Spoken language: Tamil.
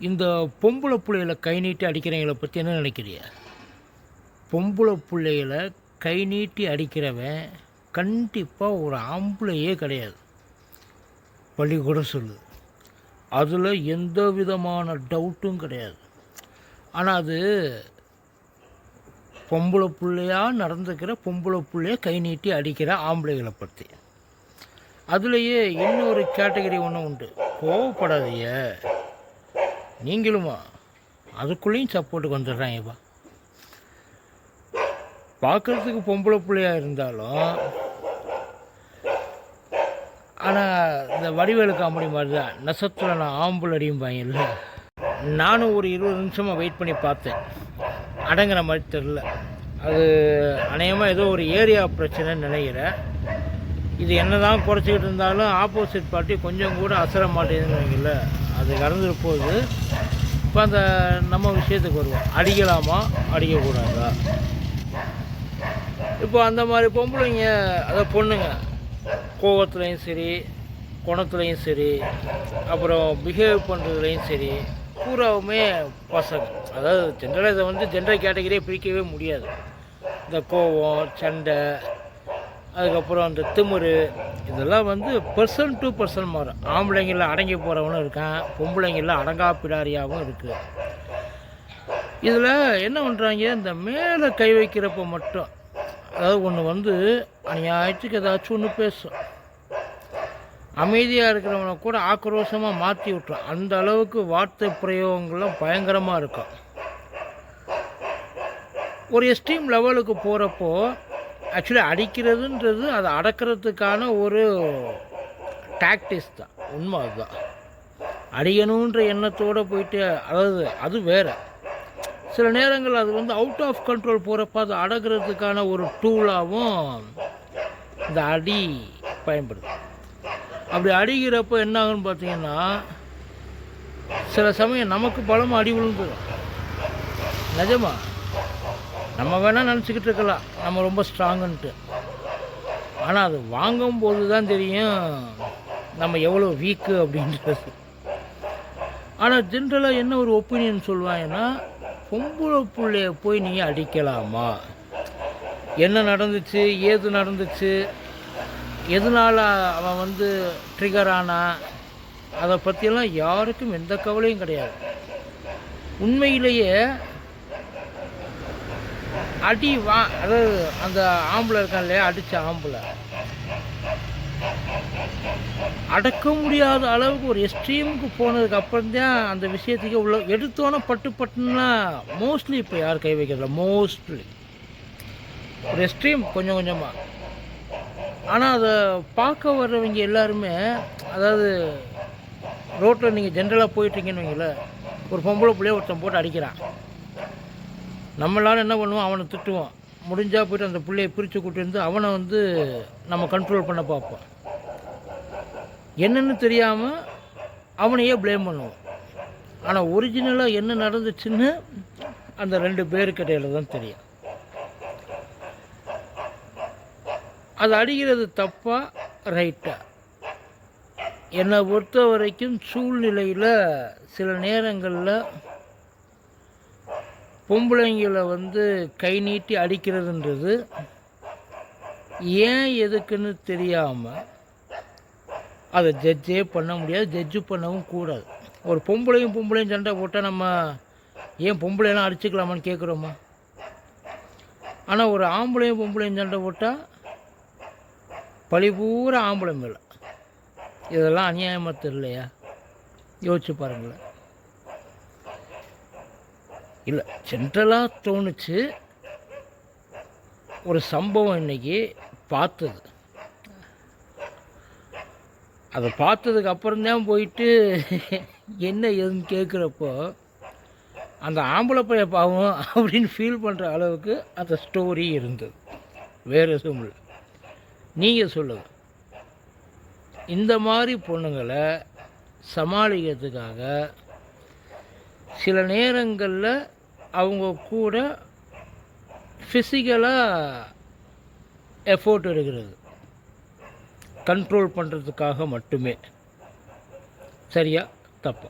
இந்த பொம்பளை பிள்ளைகளை கை நீட்டி அடிக்கிறவங்கள பற்றி என்ன நினைக்கிறிய? பொம்பளை பிள்ளைகளை கை நீட்டி அடிக்கிறவன் கண்டிப்பாக ஒரு ஆம்பளையே கிடையாது. பள்ளிக்கூடம் சொல்லுது. அதில் எந்த விதமான டவுட்டும் கிடையாது. ஆனால் அது பொம்பளை பிள்ளையாக நடந்துக்கிற பொம்பளை பிள்ளைய கை நீட்டி அடிக்கிற ஆம்பளைகளை பற்றி அதுலேயே இன்னொரு கேட்டகரி ஒன்று உண்டு. கோவப்படாதீங்க. நீங்களுமா? அதுக்குள்ளேயும் சப்போர்ட்டுக்கு வந்துடுறாங்கப்பா. பார்க்குறதுக்கு பொம்பளை பிள்ளையா இருந்தாலும் ஆனால் இந்த வடிவேலு காமெடி மாதிரி தான் நெசத்தில் நான் ஆம்புல் அடியும்பாங்கல்ல நானும் ஒரு இருபது நிமிஷமாக வெயிட் பண்ணி பார்த்தேன். அடங்குற மாதிரி தெரில அது அநேகமாக ஏதோ ஒரு ஏரியா பிரச்சனைன்னு நினைக்கிறேன். இது என்ன தான் குறைச்சிக்கிட்டு இருந்தாலும் ஆப்போசிட் பார்ட்டி கொஞ்சம் கூட அசர மாட்டேங்குதுன்னு அது கறந்துட்டு இப்போ அந்த நம்ம விஷயத்துக்கு வருவோம். அடிக்கலாமா? அடிக்கக்கூடாதா? இப்போ அந்த மாதிரி பொம்பளைங்க அதை பொண்ணுங்க கோவத்துலேயும் சரி குணத்துலேயும் சரி அப்புறம் பிஹேவ் பண்ணுறதுலேயும் சரி பூராவுமே பசங்க. அதாவது ஜென்ரலாக இதை வந்து ஜென்ரல் கேட்டகரியே பிரிக்கவே முடியாது. இந்த கோவம் சண்டை அதுக்கப்புறம் அந்த திமுரு இதெல்லாம் வந்து பர்சன் டு பர்சன் மாறும் ஆம்பளைங்களில் அடங்கி போகிறவனும் இருக்கான் பொம்பளைங்களில் அடங்கா பிடாரியாகவும் இருக்குது இதில் என்ன பண்ணுறாங்க இந்த மேலே கை வைக்கிறப்ப மட்டும் அதாவது ஒன்று வந்து அநியாயத்துக்கு ஏதாச்சும் ஒன்று பேசும். அமைதியாக இருக்கிறவனை கூட ஆக்ரோஷமாக மாற்றி விட்டுரும். அந்த அளவுக்கு வார்த்தை பிரயோகங்கள்லாம் பயங்கரமாக இருக்கும். ஒரு எஸ்ட்ரீம் லெவலுக்கு போகிறப்போ ஆக்சுவலி அடிக்கிறதுன்றது அதை அடக்கிறதுக்கான ஒரு டாக்டிஸ் தான். உண்மை அதுதான். அடிக்கணுன்ற எண்ணத்தோடு போயிட்டு அதாவது அது வேறு. சில நேரங்கள் அது வந்து அவுட் ஆஃப் கண்ட்ரோல் போகிறப்ப அது அடக்கிறதுக்கான ஒரு டூலாகவும் இந்த அடி பயன்படுது. அப்படி அடிக்கிறப்போ என்ன ஆகுன்னு பார்த்தீங்கன்னா சில சமயம் நமக்கு பலமாக அடி விழுந்துடும் நிஜமா? நம்ம வேணால் நினச்சிக்கிட்டு இருக்கலாம். நம்ம ரொம்ப ஸ்ட்ராங்குன்ட்டு ஆனால் அது வாங்கும்போது தான் தெரியும் நம்ம எவ்வளோ வீக்கு அப்படின்றது. ஆனால் ஜென்ரலாக என்ன ஒரு ஒப்பீனியன் சொல்லுவாங்கன்னா பொம்பளை பிள்ளைய போய் நீ அடிக்கலாமா? என்ன நடந்துச்சு? ஏது நடந்துச்சு? எதனால் அவன் வந்து ட்ரிகர் ஆனா? அதை பற்றியெல்லாம் யாருக்கும் எந்த கவலையும் கிடையாது. உண்மையிலேயே அடி வா அதாவது அந்த ஆம்பளை இருக்கான் இல்லையா அடித்த ஆம்பளை. அடக்க முடியாத அளவுக்கு ஒரு எக்ஸ்ட்ரீமுக்கு போனதுக்கு அப்புறம் தான் அந்த விஷயத்துக்கே உள்ள எடுத்தோன்னே பட்டு பட்டுன்னா மோஸ்ட்லி இப்போ யார் கை வைக்கிறதில்ல மோஸ்ட்லி ஒரு எக்ஸ்ட்ரீம் கொஞ்சம் கொஞ்சமாக ஆனால் அதை பார்க்க வர்றவங்க எல்லாருமே அதாவது ரோட்டில் நீங்கள் ஜென்ரலாக போயிட்டீங்கன்னு வைங்களேன் ஒரு பொம்பளை பிள்ளைய ஒருத்தன் போட்டு அடிக்கிறான். நம்மளால் என்ன பண்ணுவோம்? அவனை திட்டுவோம் முடிஞ்சால் போயிட்டு அந்த பிள்ளையை பிரித்து கூட்டி வந்து அவனை வந்து நம்ம கண்ட்ரோல் பண்ண பார்ப்போம் என்னென்னு தெரியாமல் அவனையே ப்ளேம் பண்ணுவோம் ஆனால் ஒரிஜினலாக என்ன நடந்துச்சுன்னு அந்த ரெண்டு பேருக்கிடையில் தான் தெரியும். அது அடிக்கிறது தப்பா? ரைட்டா என்னை பொறுத்த வரைக்கும் சூழ்நிலையில் சில நேரங்களில் பொம்பளைங்களை வந்து கை நீட்டி அடிக்கிறதுன்றது ஏன் எதுக்குன்னு தெரியாமல் அதை ஜட்ஜே பண்ண முடியாது ஜட்ஜு பண்ணவும் கூடாது. ஒரு பொம்பளையும் பொம்பளையும் சண்டை போட்டால் நம்ம ஏன் பொம்பளையெல்லாம் அடிச்சுக்கலாமான்னு கேட்குறோமா ஆனால் ஒரு ஆம்பளையும் பொம்பளையும் சண்டை போட்டால் பழி பூரா ஆம்பளை மேலே. இதெல்லாம் அநியாயமாக தெரியலையா? யோசிச்சு பாருங்களேன். இல்லை சென்ட்ரலாக தோணுச்சு. ஒரு சம்பவம் இன்னைக்கு பார்த்தது. அதை பார்த்ததுக்கு அப்புறம்தான் போயிட்டு என்ன ஏதுன்னு கேட்குறப்போ அந்த ஆம்பளை பைய பாவம் அப்படின்னு ஃபீல் பண்ணுற அளவுக்கு அந்த ஸ்டோரி இருந்தது. வேறு எதுவும் இல்லை. நீங்கள் சொல்லுங்கள் இந்த மாதிரி பொண்ணுங்களை சமாளிக்கிறதுக்காக சில நேரங்களில் அவங்க கூட ஃபிசிக்கலாக எஃபோர்ட் எடுக்கிறது. கண்ட்ரோல் பண்ணுறதுக்காக மட்டுமே. சரியா? தப்பா.